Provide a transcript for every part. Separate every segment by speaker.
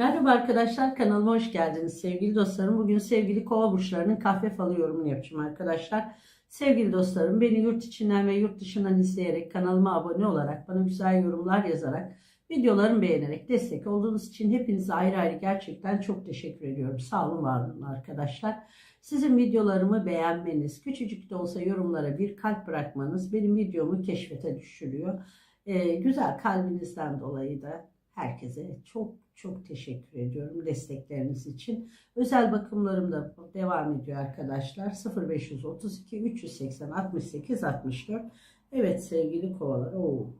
Speaker 1: Merhaba arkadaşlar kanalıma hoş geldiniz sevgili dostlarım. Bugün sevgili kova burçlarının kahve falı yorumunu yapacağım arkadaşlar. Sevgili dostlarım beni yurt içinden ve yurt dışından izleyerek kanalıma abone olarak bana güzel yorumlar yazarak videolarımı beğenerek destek olduğunuz için hepinize ayrı ayrı gerçekten çok teşekkür ediyorum. Sağ olun var olun arkadaşlar. Sizin videolarımı beğenmeniz, küçücük de olsa yorumlara bir kalp bırakmanız benim videomu keşfete düşürüyor. Ee, güzel kalbinizden dolayı da herkese çok çok teşekkür ediyorum destekleriniz için. Özel bakımlarım da devam ediyor arkadaşlar. 0532 380 68 64. Evet sevgili kovalar. Oo.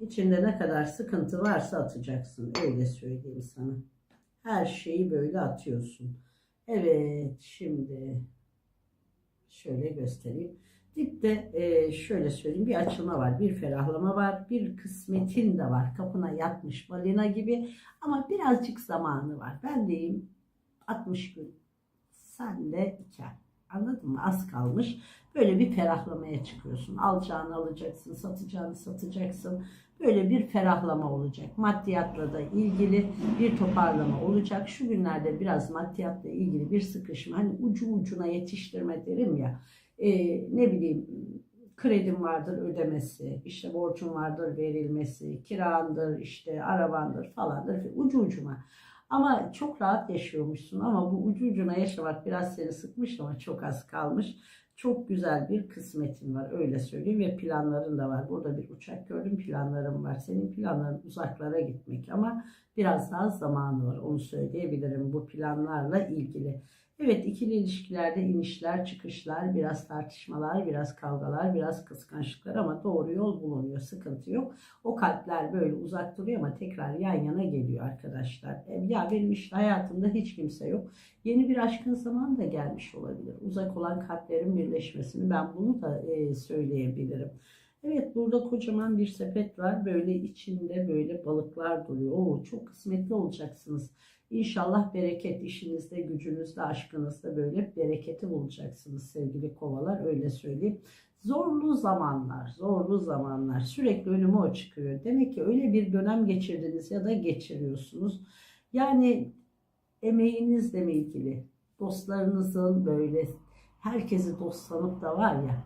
Speaker 1: İçinde ne kadar sıkıntı varsa atacaksın. Öyle söyleyeyim sana. Her şeyi böyle atıyorsun. Evet şimdi şöyle göstereyim. Dipte e, şöyle söyleyeyim bir açılma var, bir ferahlama var, bir kısmetin de var. Kapına yatmış balina gibi ama birazcık zamanı var. Ben deyim 60 gün, sen de 2 ay. Anladın mı? Az kalmış. Böyle bir ferahlamaya çıkıyorsun. Alacağını alacaksın, satacağını satacaksın. Böyle bir ferahlama olacak. Maddiyatla da ilgili bir toparlama olacak. Şu günlerde biraz maddiyatla ilgili bir sıkışma. Hani ucu ucuna yetiştirme derim ya e, ne bileyim kredim vardır ödemesi, işte borcun vardır verilmesi, kirandır, işte arabandır falandır ucu ucuna. Ama çok rahat yaşıyormuşsun ama bu ucu ucuna yaşamak biraz seni sıkmış ama çok az kalmış. Çok güzel bir kısmetin var öyle söyleyeyim ve planların da var. Burada bir uçak gördüm planlarım var. Senin planların uzaklara gitmek ama biraz daha zamanı var onu söyleyebilirim bu planlarla ilgili. Evet ikili ilişkilerde inişler, çıkışlar, biraz tartışmalar, biraz kavgalar, biraz kıskançlıklar ama doğru yol bulunuyor. Sıkıntı yok. O kalpler böyle uzak duruyor ama tekrar yan yana geliyor arkadaşlar. E, ya benim işte hayatımda hiç kimse yok. Yeni bir aşkın zamanı da gelmiş olabilir. Uzak olan kalplerin birleşmesini ben bunu da e, söyleyebilirim. Evet burada kocaman bir sepet var. Böyle içinde böyle balıklar duruyor. Oo, çok kısmetli olacaksınız. İnşallah bereket işinizde, gücünüzde, aşkınızda böyle bereketi bulacaksınız sevgili kovalar öyle söyleyeyim. Zorlu zamanlar, zorlu zamanlar sürekli önüme o çıkıyor. Demek ki öyle bir dönem geçirdiniz ya da geçiriyorsunuz. Yani emeğinizle mi ilgili, dostlarınızın böyle herkesi dost sanıp da var ya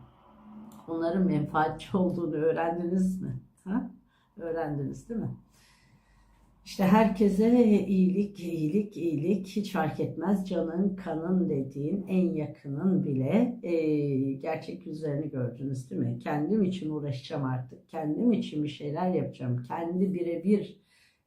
Speaker 1: onların menfaatçi olduğunu öğrendiniz mi? Ha? Öğrendiniz değil mi? İşte herkese iyilik, iyilik, iyilik hiç fark etmez. Canın, kanın dediğin en yakının bile e, gerçek yüzlerini gördünüz değil mi? Kendim için uğraşacağım artık. Kendim için bir şeyler yapacağım. Kendi birebir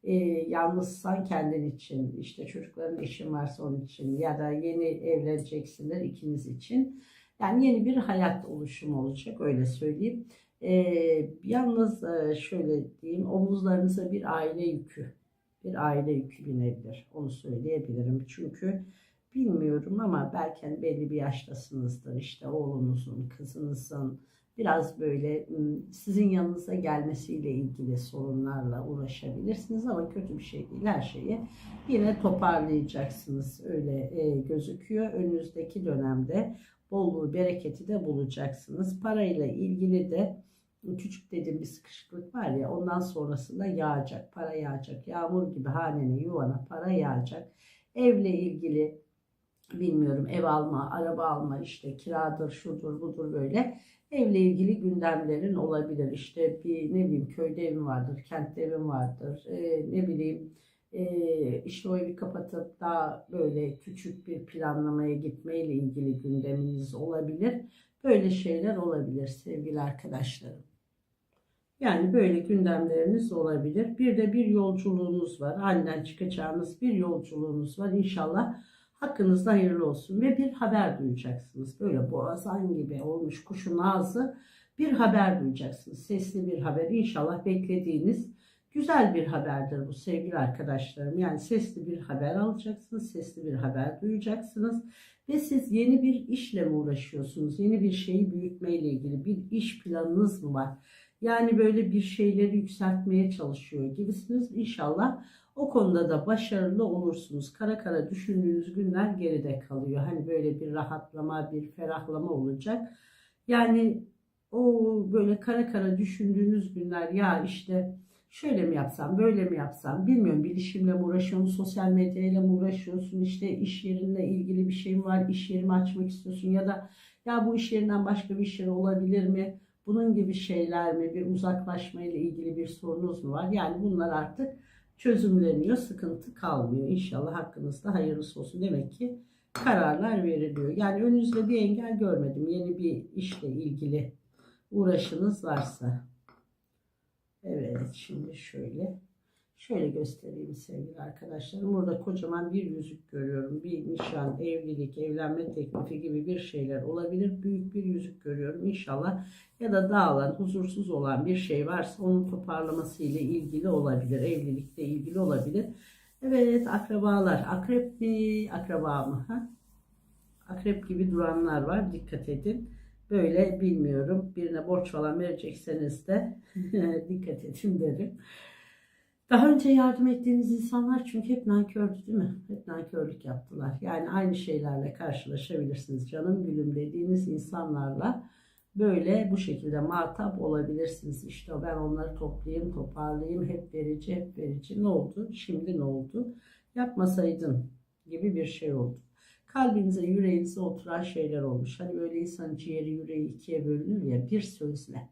Speaker 1: e, yalnızsan kendin için, işte çocukların işin varsa onun için ya da yeni evleneceksinler ikiniz için. Yani yeni bir hayat oluşumu olacak öyle söyleyeyim. E, yalnız e, şöyle diyeyim omuzlarınıza bir aile yükü bir aile yükü binebilir. Onu söyleyebilirim. Çünkü bilmiyorum ama belki hani belli bir yaştasınızdır. İşte oğlunuzun, kızınızın biraz böyle sizin yanınıza gelmesiyle ilgili sorunlarla uğraşabilirsiniz ama kötü bir şey değil. Her şeyi yine toparlayacaksınız. Öyle e, gözüküyor. Önünüzdeki dönemde bolluğu, bereketi de bulacaksınız. Parayla ilgili de küçük dediğim bir sıkışıklık var ya ondan sonrasında yağacak, para yağacak. Yağmur gibi hanene, yuvana para yağacak. Evle ilgili bilmiyorum ev alma, araba alma işte kiradır, şudur, budur böyle. Evle ilgili gündemlerin olabilir. İşte bir ne bileyim köyde evim vardır, kentte evim vardır. Ee, ne bileyim e, işte o evi kapatıp daha böyle küçük bir planlamaya gitmeyle ilgili gündeminiz olabilir. Böyle şeyler olabilir sevgili arkadaşlarım. Yani böyle gündemleriniz olabilir. Bir de bir yolculuğunuz var. Aniden çıkacağınız bir yolculuğunuz var. İnşallah hakkınızda hayırlı olsun. Ve bir haber duyacaksınız. Böyle boğazan gibi olmuş kuşun ağzı bir haber duyacaksınız. Sesli bir haber. İnşallah beklediğiniz güzel bir haberdir bu sevgili arkadaşlarım. Yani sesli bir haber alacaksınız. Sesli bir haber duyacaksınız. Ve siz yeni bir işle mi uğraşıyorsunuz? Yeni bir şeyi büyütmeyle ilgili bir iş planınız mı var? Yani böyle bir şeyleri yükseltmeye çalışıyor gibisiniz. İnşallah o konuda da başarılı olursunuz. Kara kara düşündüğünüz günler geride kalıyor. Hani böyle bir rahatlama, bir ferahlama olacak. Yani o böyle kara kara düşündüğünüz günler ya işte şöyle mi yapsam, böyle mi yapsam, bilmiyorum bilişimle mi uğraşıyorsun, sosyal medyayla mı uğraşıyorsun, işte iş yerinle ilgili bir şeyin var, iş yerimi açmak istiyorsun ya da ya bu iş yerinden başka bir iş yeri olabilir mi? Bunun gibi şeyler mi, bir uzaklaşma ile ilgili bir sorunuz mu var? Yani bunlar artık çözümleniyor, sıkıntı kalmıyor. İnşallah hakkınızda hayırlısı olsun. Demek ki kararlar veriliyor. Yani önünüzde bir engel görmedim. Yeni bir işle ilgili uğraşınız varsa. Evet şimdi şöyle. Şöyle göstereyim sevgili arkadaşlarım. Burada kocaman bir yüzük görüyorum. Bir nişan, evlilik, evlenme teklifi gibi bir şeyler olabilir. Büyük bir yüzük görüyorum inşallah. Ya da dağılan, huzursuz olan bir şey varsa onun toparlaması ile ilgili olabilir. Evlilikle ilgili olabilir. Evet akrabalar. Akrep mi, akraba mı? Ha? Akrep gibi duranlar var. Dikkat edin. Böyle bilmiyorum. Birine borç falan verecekseniz de dikkat edin derim. Daha önce yardım ettiğiniz insanlar çünkü hep nankördü değil mi? Hep nankörlük yaptılar. Yani aynı şeylerle karşılaşabilirsiniz. Canım gülüm dediğiniz insanlarla böyle bu şekilde muhatap olabilirsiniz. İşte ben onları toplayayım, toparlayayım, hep verici, hep verici. Ne oldu? Şimdi ne oldu? Yapmasaydın gibi bir şey oldu. Kalbinize, yüreğinize oturan şeyler olmuş. Hani böyle insanın ciğeri, yüreği ikiye bölünür ya bir sözle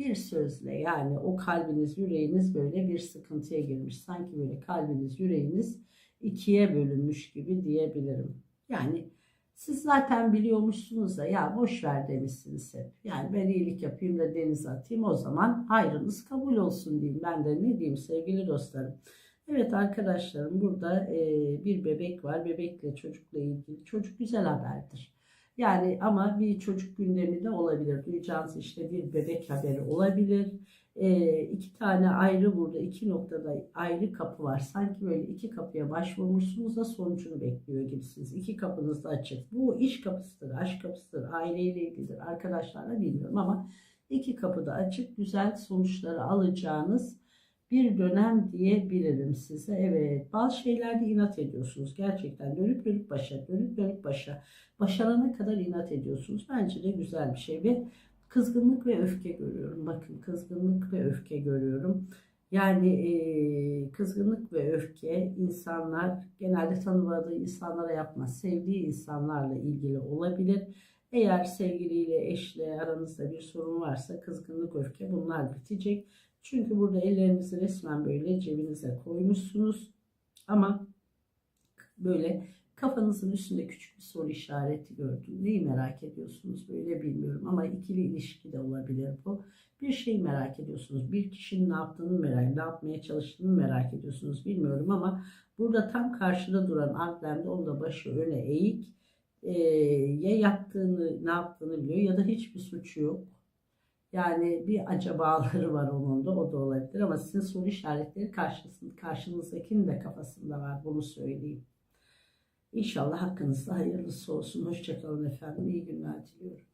Speaker 1: bir sözle yani o kalbiniz, yüreğiniz böyle bir sıkıntıya girmiş. Sanki böyle kalbiniz, yüreğiniz ikiye bölünmüş gibi diyebilirim. Yani siz zaten biliyormuşsunuz da ya boş ver demişsiniz hep. Yani ben iyilik yapayım da denize atayım o zaman hayrınız kabul olsun diyeyim. Ben de ne diyeyim sevgili dostlarım. Evet arkadaşlarım burada bir bebek var. Bebekle çocukla ilgili. Çocuk güzel haberdir. Yani ama bir çocuk gündemi de olabilir. Duyacağınız işte bir bebek haberi olabilir. E, iki tane ayrı burada iki noktada ayrı kapı var. Sanki böyle iki kapıya başvurmuşsunuz da sonucunu bekliyor gibisiniz. İki kapınız da açık. Bu iş kapısıdır, aşk kapısıdır, aileyle ilgilidir, arkadaşlarla bilmiyorum ama iki kapı da açık. Güzel sonuçları alacağınız bir dönem diyebilirim size. Evet bazı şeylerde inat ediyorsunuz gerçekten dönüp dönüp başa dönüp dönüp başa başarana kadar inat ediyorsunuz. Bence de güzel bir şey ve kızgınlık ve öfke görüyorum. Bakın kızgınlık ve öfke görüyorum. Yani e, kızgınlık ve öfke insanlar genelde tanımadığı insanlara yapmaz. Sevdiği insanlarla ilgili olabilir. Eğer sevgiliyle, eşle aranızda bir sorun varsa kızgınlık, öfke bunlar bitecek. Çünkü burada ellerinizi resmen böyle cebinize koymuşsunuz. Ama böyle kafanızın üstünde küçük bir soru işareti gördüm. Neyi merak ediyorsunuz böyle bilmiyorum ama ikili ilişki de olabilir bu. Bir şey merak ediyorsunuz. Bir kişinin ne yaptığını merak, ne yapmaya çalıştığını merak ediyorsunuz bilmiyorum ama burada tam karşıda duran Adlem'de onun da başı öne eğik. Ee, ya yaptığını, ne yaptığını biliyor ya da hiçbir suçu yok yani bir acabaları var onun da o da olabilir ama sizin soru işaretleri karşısında, karşınızdakinin de kafasında var bunu söyleyeyim. İnşallah hakkınızda hayırlısı olsun. Hoşçakalın efendim. İyi günler diliyorum.